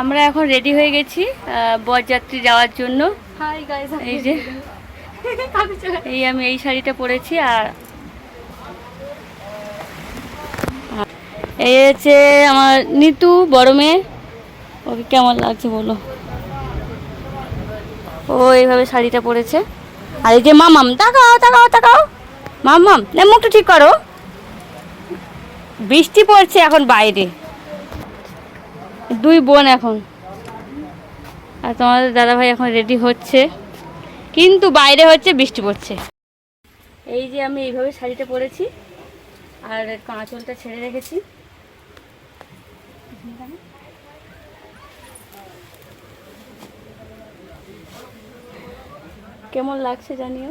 আমরা এখন রেডি হয়ে গেছি বরযাত্রী যাওয়ার জন্য। এই যে এই আমি এই শাড়িটা পরেছি আর এই হচ্ছে আমার নিতু বড় মেয়ে। ওকে কেমন লাগছে বলো? ও এইভাবে শাড়িটা পরেছে। আর এই যে মামাম তাকাও তাকাও তাকাও। মামাম না মুখটা ঠিক করো। বৃষ্টি পড়ছে এখন বাইরে। দুই বোন এখন। আর তোমাদের দাদাভাই এখন রেডি হচ্ছে। কিন্তু বাইরে হচ্ছে বৃষ্টি পড়ছে। এই যে আমি এইভাবে শাড়িটা পরেছি, আর কাঁচলটা ছেড়ে রেখেছি। কেমন লাগছে জানিও?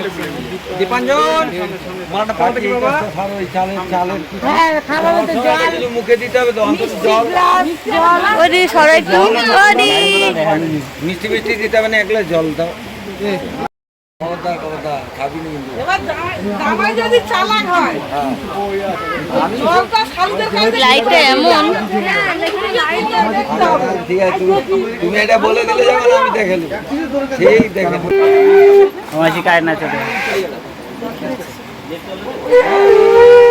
দীপাঞ্জন মালাটা পড়াতে কি বাবা। চালের মুখে দিতে হবে তো অন্তত জল। ওরে সরাই তো ওরে। মিষ্টি মিষ্টি দিতে হবে না এক গ্লাস জল দাও। হয় তুমি তুমি এটা বলে দিলে যাবে আমি দেখে নেব। ঠিক দেখে আমার শিকায় না চলে Yeah.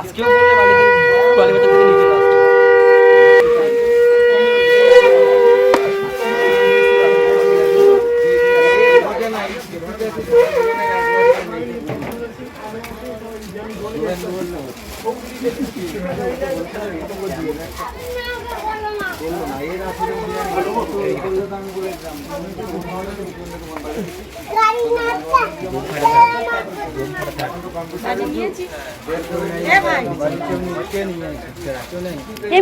আজকেও বললে বাড়িতে বাড়িতে থেকে নিয়ে চলে আসতে এমি পাপা কই বাজে নিতে হবে এই এই ছোট মামার ঘরে না কার ঘরে এই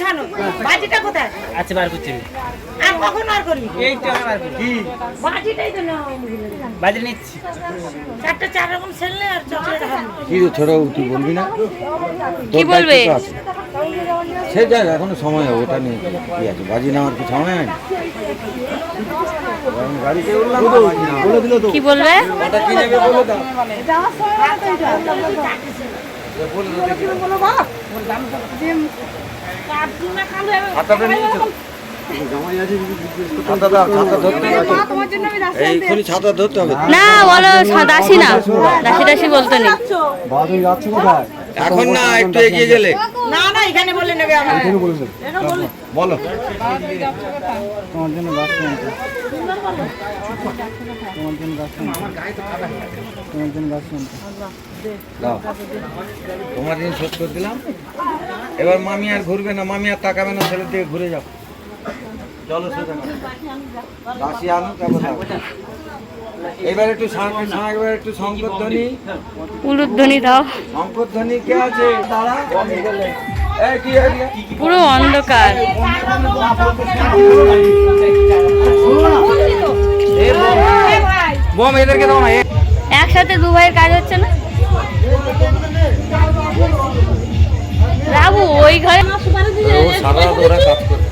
ছানো বাজিটা কোথায়? আচ্ছা বার করছি আর কখন আর করবি? এইটা বার করছি। বাজিটাই তো না বাজারে নিচ্ছি। চারটা চার রকম ছেলে আর চকলেট হবে কি ছোট তুই বলবি না? কি বলবে? সে যাক এখনও সময় হবে ওটা নিয়ে কি আছে? বাজি নেওয়ার কি সময় হয় না আমি গাড়িতে উঠলাম না, বাজি নেওয়া। বলে দিল তো কি বলবে? ধরতে হবে না। বলতে এখন না একটু এগিয়ে গেলে। না না এখানে বলে নেবে আমার বলো তোমার জন্য গাছ তোমার জন্য গাছ তোমার জন্য গাছ দাও তোমার ঋণ শোধ করে দিলাম। এবার মামি আর ঘুরবে না মামি আর তাকাবে না ছেলের দিকে ঘুরে যাও। চলো সোজা। দাসী আনো তারপর। এবার একটু এবার একটু শঙ্করধ্বনি উলুধ্বনি দাও। শঙ্করধ্বনি কে আছে? তারা এই কি এরিয়া পুরো অন্ধকার। বোম এদেরকে দাও না একসাথে দু ভাইয়ের কাজ হচ্ছে না? বাবু ওই ঘরে সারা ওরা কাজ করে।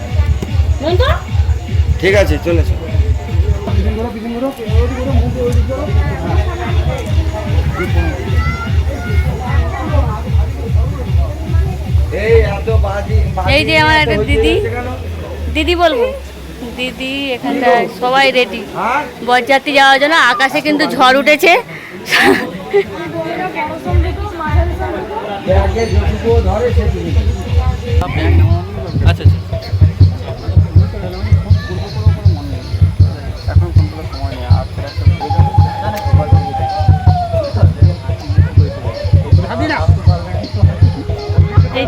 ঠিক আছে চলেছে। এই যে আমার একটা দিদি। দিদি বলব? দিদি এখানটায় সবাই রেডি হ্যাঁ? বরযাত্রী যাওয়ার জন্য আকাশে কিন্তু ঝড় উঠেছে। আচ্ছা আচ্ছা।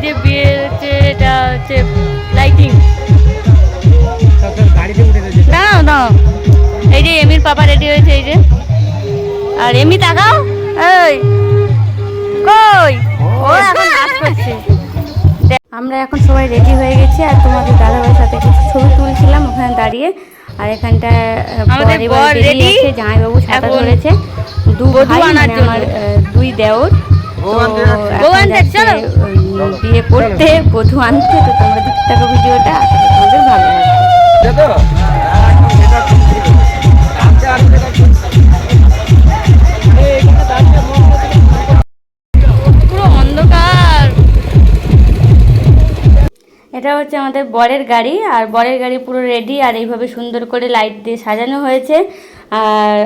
যে বিয়ের হচ্ছে এটা হচ্ছে লাইটিং দাঁড়াও দাঁড়াও। এই যে এমির পাপা রেডি হয়েছে এই যে। আর এমি তাকাও। এই কই? ও এখন নাচ করছে। দেখ, আমরা এখন সবাই রেডি হয়ে গেছি আর তোমাদের দাদাভাইয়ের সাথে কিছু ছবি তুলছিলাম ওখানে দাঁড়িয়ে। আর এখানটায় আমাদের বর ready, জামাইবাবু ছাতা এখন ধরেছে। দু বধূ ভাই আনার মানে। আমার দুই দেওর। বিয়ে করতে বধু আনতে তো তোমরা দেখতে থাকো ভিডিওটা আশা করি তোমাদের ভালো লাগবে। এটা হচ্ছে আমাদের বরের গাড়ি, আর বরের গাড়ি পুরো রেডি আর এইভাবে সুন্দর করে লাইট দিয়ে সাজানো হয়েছে। আর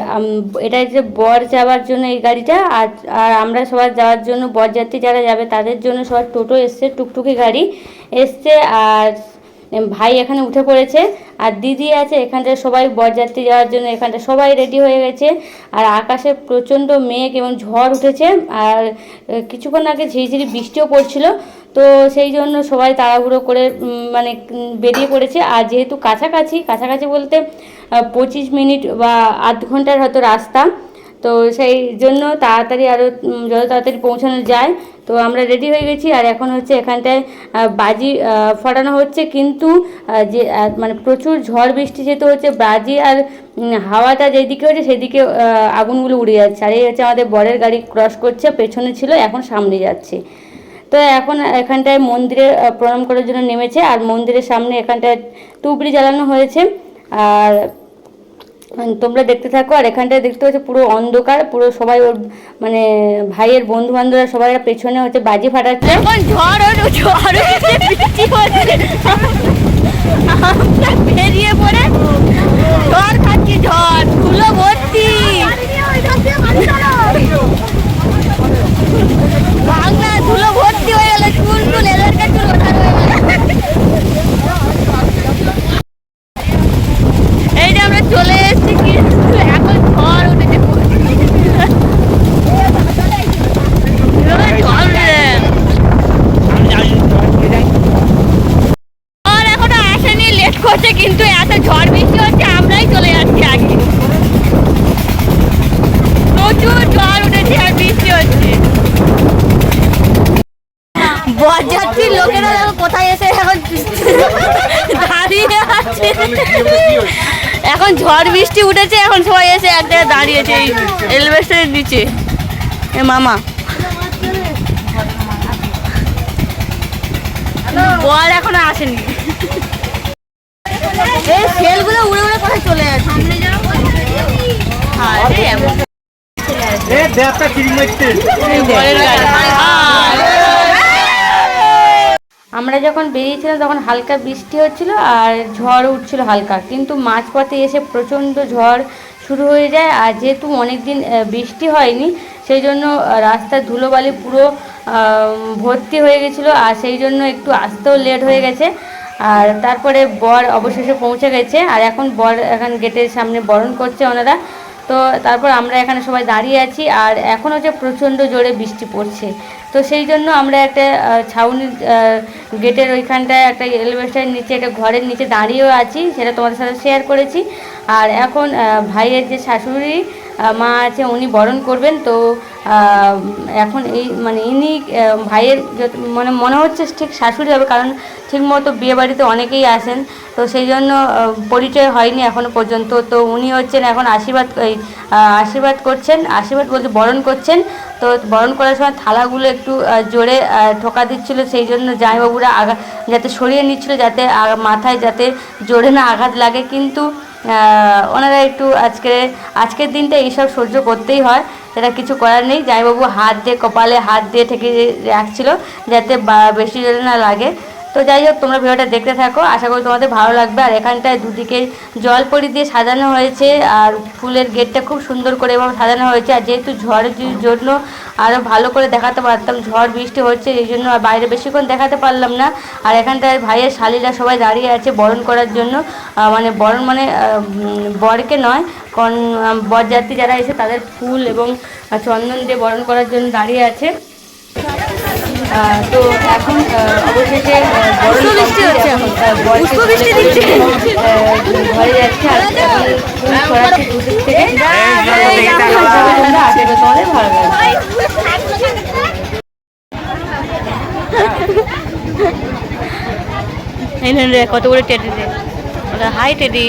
এটা হচ্ছে বর যাওয়ার জন্য এই গাড়িটা, আর আর আমরা সবার যাওয়ার জন্য বরযাত্রী যারা যাবে তাদের জন্য সবার টোটো এসছে, টুকটুকি গাড়ি এসছে, আর ভাই এখানে উঠে পড়েছে, আর দিদি আছে এখানটায় সবাই বরযাত্রী যাওয়ার জন্য এখানটা সবাই রেডি হয়ে গেছে। আর আকাশে প্রচণ্ড মেঘ এবং ঝড় উঠেছে, আর কিছুক্ষণ আগে ঝিরিঝিরি বৃষ্টিও পড়ছিল। তো সেই জন্য সবাই তাড়াহুড়ো করে মানে বেরিয়ে পড়েছে। আর যেহেতু কাছাকাছি কাছাকাছি বলতে পঁচিশ মিনিট বা আধ ঘণ্টার হয়তো রাস্তা। তো সেই জন্য তাড়াতাড়ি আরও যত তাড়াতাড়ি পৌঁছানো যায় তো আমরা রেডি হয়ে গেছি আর এখন হচ্ছে এখানটায় বাজি ফাটানো হচ্ছে। কিন্তু যে মানে প্রচুর ঝড় বৃষ্টি যেহেতু হচ্ছে বাজি আর হাওয়াটা যেদিকে হচ্ছে সেদিকে আগুনগুলো উড়ে যাচ্ছে। আর এই হচ্ছে আমাদের বরের গাড়ি ক্রস করছে, পেছনে ছিল, এখন সামনে যাচ্ছে। তো এখন এখানটায় মন্দিরে প্রণাম করার জন্য নেমেছে। আর মন্দিরের সামনে এখানটায় তুবড়ি জ্বালানো হয়েছে। আর তোমরা দেখতে থাকো, আর এখানটায় দেখতে হচ্ছে পুরো অন্ধকার, পুরো সবাই ওর মানে ভাইয়ের বন্ধু বান্ধবরা সবাই পেছনে হচ্ছে বাজি ফাটাচ্ছে। ঝড় ঝড় হচ্ছে বৃষ্টি হচ্ছে আমরা বেরিয়ে পড়ে ঝড় খাচ্ছি ঝড় ধুলো ভর্তি বাংলা ধুলো ভর্তি হয়ে গেল চুল টুল এদেরকে চুল ওঠানো হয়ে গেল এই যে আমরা চলে এসেছি কিন্তু এখন ঝড় উঠেছে ঝড় উঠেছে। ঝড় এখনও আসেনি লেট করছে কিন্তু এত ঝড় বৃষ্টি হচ্ছে আমরাই চলে যাচ্ছি আগে প্রচুর ঝড় উঠেছে আর বৃষ্টি হচ্ছে বরযাত্রী লোকেরা দেখো কোথায় এসে এখন দাঁড়িয়ে আছে। এখন ঝড় বৃষ্টি উঠেছে এখন সবাই এসে এক জায়গায় দাঁড়িয়েছে এই এলভেস্টারের নিচে। এ মামা। বল এখনও আসেনি। এই সেলগুলো উড়ে উড়ে কোথায় চলে যাচ্ছে এমন এ দেবটা চিড়ি মারতে বরের গাড়ি। হাই। আমরা যখন বেরিয়েছিলাম তখন হালকা বৃষ্টি হচ্ছিল আর ঝড় উঠছিল হালকা। কিন্তু মাঝপথে এসে প্রচণ্ড ঝড় শুরু হয়ে যায় আর যেহেতু অনেক দিন বৃষ্টি হয়নি, সেই জন্য রাস্তার ধুলোবালি পুরো ভর্তি হয়ে গেছিল আর সেই জন্য একটু আসতেও লেট হয়ে গেছে। আর তারপরে বর অবশেষে পৌঁছে গেছে আর এখন বর এখন গেটের সামনে বরণ করছে ওনারা। তো তারপর আমরা এখানে সবাই দাঁড়িয়ে আছি আর এখন হচ্ছে প্রচণ্ড জোরে বৃষ্টি পড়ছে। তো সেই জন্য আমরা একটা ছাউনি ছাউনির গেটের ওইখানটায় একটা এলিভেস্টারের নিচে, একটা ঘরের নিচে দাঁড়িয়েও আছি, সেটা তোমাদের সাথে শেয়ার করেছি। আর এখন ভাইয়ের যে শাশুড়ি মা আছে, উনি বরণ করবেন। তো এখন এই মানে ইনি ভাইয়ের মানে মনে হচ্ছে ঠিক শাশুড়ি হবে, কারণ ঠিকমতো বিয়ে বাড়িতে অনেকেই আসেন, তো সেই জন্য পরিচয় হয়নি এখনও পর্যন্ত। তো উনি হচ্ছেন এখন আশীর্বাদ আশীর্বাদ করছেন, আশীর্বাদ বলতে বরণ করছেন। তো বরণ করার সময় থালাগুলো একটু জোরে ঠোকা দিচ্ছিল, সেই জন্য জামাইবাবুরা আগা যাতে সরিয়ে নিচ্ছিল, যাতে মাথায় যাতে জোরে না আঘাত লাগে। কিন্তু ওনারা একটু আজকে, আজকের দিনটা এইসব সহ্য করতেই হয়, সেটা কিছু করার নেই। জামাইবাবু হাত দিয়ে, কপালে হাত দিয়ে ঠেকে রাখছিল, যাতে বেশি না লাগে। তো যাই হোক তোমরা ভিডিওটা দেখতে থাকো। আশা করি তোমাদের ভালো লাগবে। আর এখানটায় দুদিকে জল পরি দিয়ে সাজানো হয়েছে। আর ফুলের গেটটা খুব সুন্দর করে এভাবে সাজানো হয়েছে। আর যেহেতু ঝড়ের জন্য আরও ভালো করে দেখাতে পারতাম ঝড় বৃষ্টি হচ্ছে এই জন্য আর বাইরে বেশিক্ষণ দেখাতে পারলাম না। আর এখানটায় ভাইয়ের শালিরা সবাই দাঁড়িয়ে আছে বরণ করার জন্য। মানে বরণ মানে বরকে নয় আহ, বরযাত্রী যারা এসে তাদের ফুল এবং চন্দন দিয়ে বরণ করার জন্য দাঁড়িয়ে আছে। তো এখন অবশেষে বরণ complete এখন, আহ, বরকে ঘরে যাচ্ছে আর ছড়াচ্ছে দুদিক থেকে আশা করি তোমাদের ভালো লাগবে এই নেন রে কত করে টেডি দে হাই টেডি।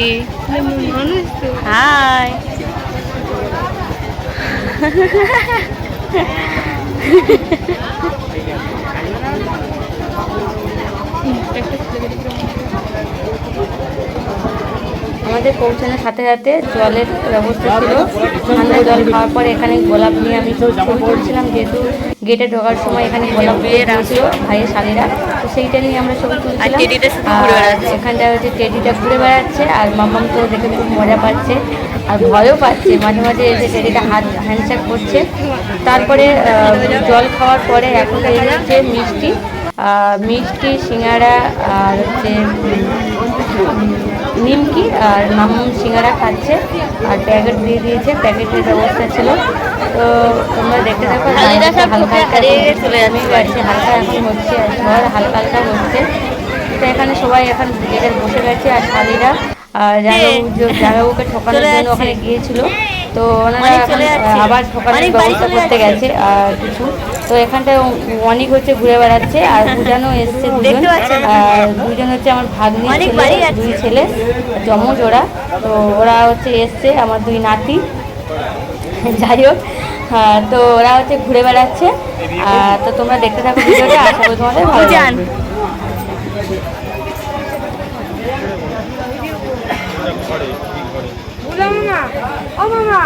হাই। আমাদের পৌঁছানোর সাথে সাথে জলের ব্যবস্থা ছিল। ঠান্ডা জল খাওয়ার পরে এখানে গোলাপ নিয়ে আমি ছবি তুলছিলাম যেহেতু গেটে ঢোকার সময় এখানে গোলাপ দিয়ে রাখছিল ভাইয়ের শালিরা। তো সেইটা নিয়ে আমরা ছবি তুলছিলাম। আর এখানটা হচ্ছে টেডিটা ঘুরে বেড়াচ্ছে আর মামাম তো দেখে খুব মজা পাচ্ছে আর ভয়ও পাচ্ছে। মাঝে মাঝে এসে টেডিটা হাত হ্যান্ডশেক করছে। তারপরে জল খাওয়ার পরে এখন এই হচ্ছে মিষ্টি মিষ্টি সিঙ্গারা আর হচ্ছে নিমকি আর মামুন সিঙ্গারা খাচ্ছে আর প্যাকেট দিয়ে দিয়েছে প্যাকেটের ব্যবস্থা ছিল। তো তোমরা দেখতে থাকো হালকা যাচ্ছে হালকা এখন হচ্ছে। আর ঝড় হালকা হালকা হচ্ছে। তো এখানে সবাই এখন বসে গেছে আর শালিরা আর যারা যারা ওকে ঠকানোর জন্য ওখানে গিয়েছিল। তো ওনারা আবার ঠকানোর ব্যবস্থা করতে গেছে আর কিছু। তো এখানটায় অনেক হচ্ছে ঘুরে বেড়াচ্ছে আর বুঝানো এসছে দুজন। আর দুজন হচ্ছে আমার ভাগ্নি ছেলে দুই ছেলে যমজ ওরা। তো ওরা হচ্ছে এসছে আমার দুই নাতি। যাই হোক হ্যাঁ, তো ওরা হচ্ছে ঘুরে বেড়াচ্ছে। আর তো তোমরা দেখতে থাকো ভিডিওটা আশা করি তোমাদের ভালো লাগবে। আমরা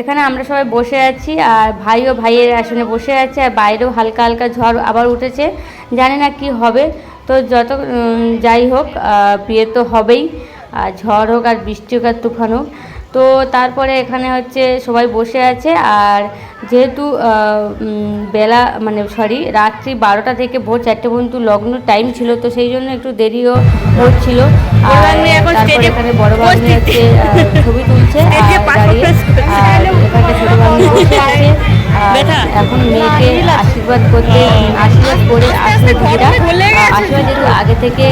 এখানে আমরা সবাই বসে আছি, আর ভাইও ভাইয়ের আসনে বসে আছে, আর বাইরেও হালকা হালকা ঝড় আবার উঠেছে। জানি না কি হবে। তো যত যাই হোক বিয়ে তো হবেই। আর ঝড় হোক আর বৃষ্টি হোক আর তুফান হোক তো তারপরে এখানে হচ্ছে সবাই বসে আছে আর যেহেতু বেলা মানে সরি রাত্রি বারোটা থেকে ভোর চারটে পর্যন্ত লগ্ন টাইম ছিল তো সেই জন্য একটু দেরিও হচ্ছিল। আর তারপরে এখানে বড় ভাগ্নি হচ্ছে ছবি তুলছে আর এখানে ছোট বসে আছে। এখন মেয়েকে আশীর্বাদ করতে আশীর্বাদ করে আসলে দিদিরা আশীর্বাদ যেহেতু আগে থেকে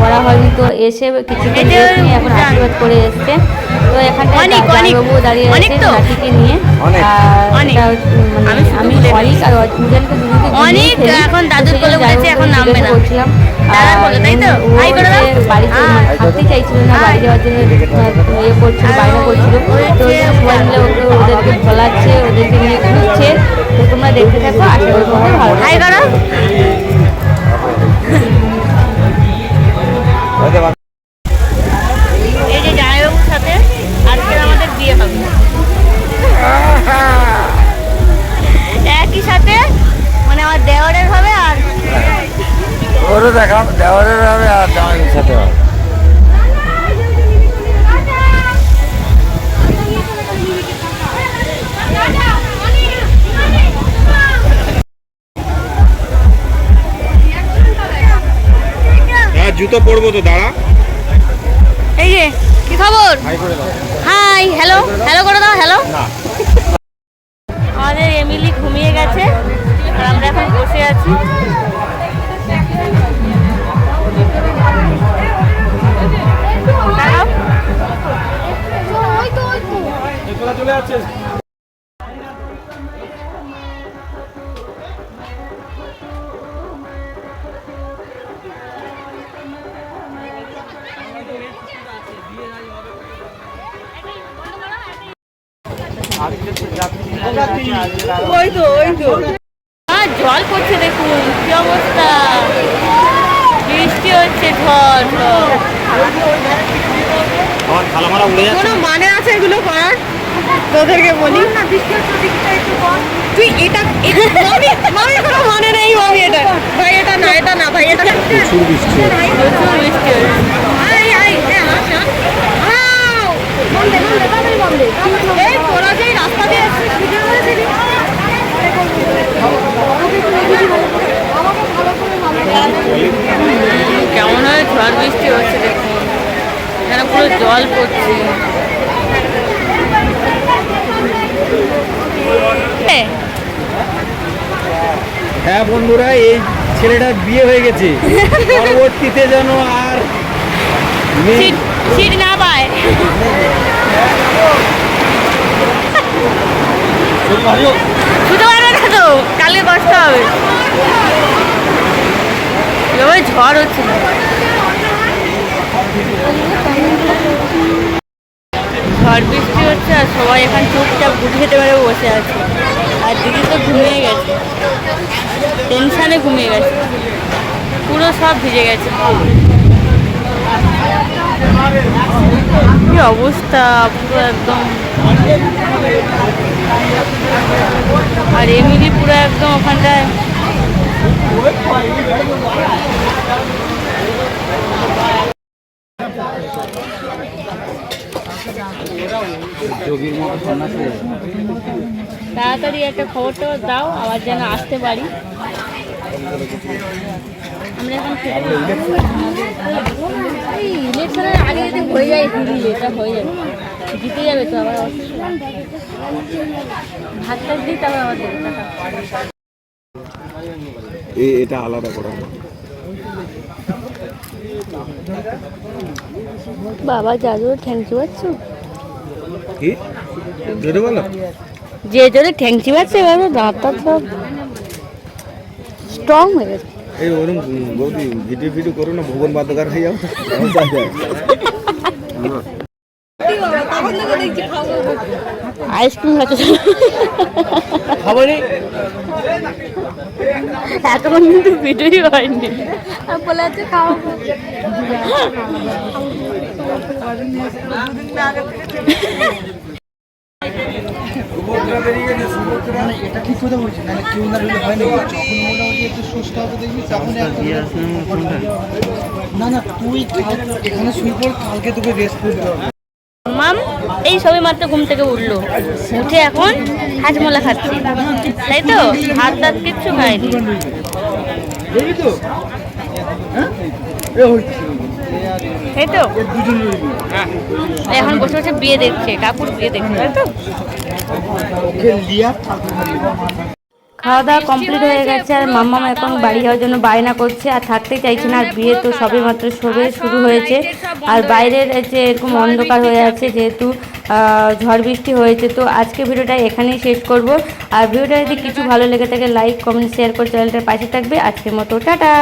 করা হয়নি তো এসে কিছুক্ষণ রেস্ট নিয়ে এখন আশীর্বাদ করে এসছে। তো এখানটা জামাইবাবু দাঁড়িয়ে আছে নাতিকে নিয়ে। মানে আমি অনেক আর অনেক এখন দাদুর কোলে উঠেছে, এখন নামবে না। হচ্ছে বাড়িতে মানে থাকতে চাইছিল না বাড়ি যাওয়ার জন্য ইয়ে করছিল বায়না করছিল। তো সবাই মিলে ওকে ওদেরকে ভোলাচ্ছে ওদেরকে নিয়ে ঘুরছে। তো তোমরা দেখতে থাকো, আশা করি তোমাদের ভালো হাই। করো এই যে জামাইবাবুর সাথে আজকে আমাদের বিয়ে হবে। একই সাথে মানে আমার দেওয়ারের হবে আর ও দেখা দেওয়ারের হবে আর জামাইয়ের সাথে হবে। জুতো পরবো তো দাঁড়া। এই যে কি খবর? হাই হ্যালো হ্যালো করে দাও হ্যালো আমাদের এমিলি ঘুমিয়ে গেছে আর আমরা এখন বসে আছি। দাঁড়াও। আর জল পড়ছে দেখুন কি অবস্থা? বৃষ্টি হচ্ছে ঝড়। কোনো মানে আছে এগুলো করার? তোদেরকে বলি। তুই এটা এটা- মামি কোনো মানে নেই মামি এটা। ভাই এটা না এটা না ভাই এটা প্রচুর বৃষ্টি প্রচুর বৃষ্টি আই আই এ, আস, আস। এই তোরা যে এই রাস্তা দিয়ে কেমন হয়? ঝড় বৃষ্টি হচ্ছে দেখুন। এখানে পুরো জল পড়ছে। হ্যাঁ বন্ধুরা এই ছেলেটার বিয়ে হয়ে গেছে। পরবর্তীতে যেন আর সিট না পায়। তো? কালকে কষ্ট হবে। এভাবে ঝড় হচ্ছে। ঝড় বৃষ্টি হচ্ছে আর সবাই এখন চুপচাপ গুটি খেতে পারে বসে আছে। আর দিদি তো ঘুমিয়ে গেছে। টেনশানে ঘুমিয়ে গেছে। পুরো সব ভিজে গেছে। কি অবস্থা? পুরো একদম আর এমনি পুরো একদম ওখানটায়। তাড়াতাড়ি একটা খবরটা দাও, আবার যেন আসতে পারি। আমরা এখন আগে হয়ে যায় দিদি হয়ে যাবে। জিতে যাবে তো আবার ভাতটা দিই তারপর আবার দেবে টাকা এ- এটা আলাদা করা। বাবা জাদু ঠ্যাংচি পাচ্ছ কি? জোরে বলো। যে জোরে ঠ্যাংচি পাচ্ছে এবার দাঁত সব স্ট্রং হয়ে গেছে। এই ওরকম বৌদি ভিডিও ভিডিও করো না ভুবন বাদকার হয়ে যাও। আইসক্রিম হচ্ছে খাবারই এতক্ষণ কিন্তু ভিডিওই হয়নি। বলে আছে এটা ঠিক কথা বলছি না কেউ না রইলে হয় না যখন মোটামুটি একটু সুস্থ হবে দেখবি তখন না না তুই এখানে শুয়ে পড় কালকে তোকে রেস্ট করতে হবে। এই সবে মাত্র ঘুম থেকে উঠল। উঠে এখন হাজমোলা খাচ্ছে। তাই তো? হাত দাঁত কিচ্ছু খায়নি হ্যাঁ? তাই তো? এখন বসে বসে বিয়ে দেখছে কাকুর বিয়ে দেখছে তাই তো? খাওয়া দাওয়া কমপ্লিট হয়ে গেছে আর মাম্মাম এখন বাড়ি যাওয়ার জন্য বায়না করছে আর থাকতে চাইছে না আর বিয়ে তো সবে মাত্র সবে শুরু হয়েছে। আর বাইরের যে এরকম অন্ধকার হয়ে আছে যেহেতু ঝড় বৃষ্টি হয়েছে তো আজকে ভিডিওটা এখানেই শেষ করব। আর ভিডিওটা যদি কিছু ভালো লেগে থাকে লাইক কমেন্ট শেয়ার করে চ্যানেলটার পাশে থাকবে। আজকের মতো টাটা!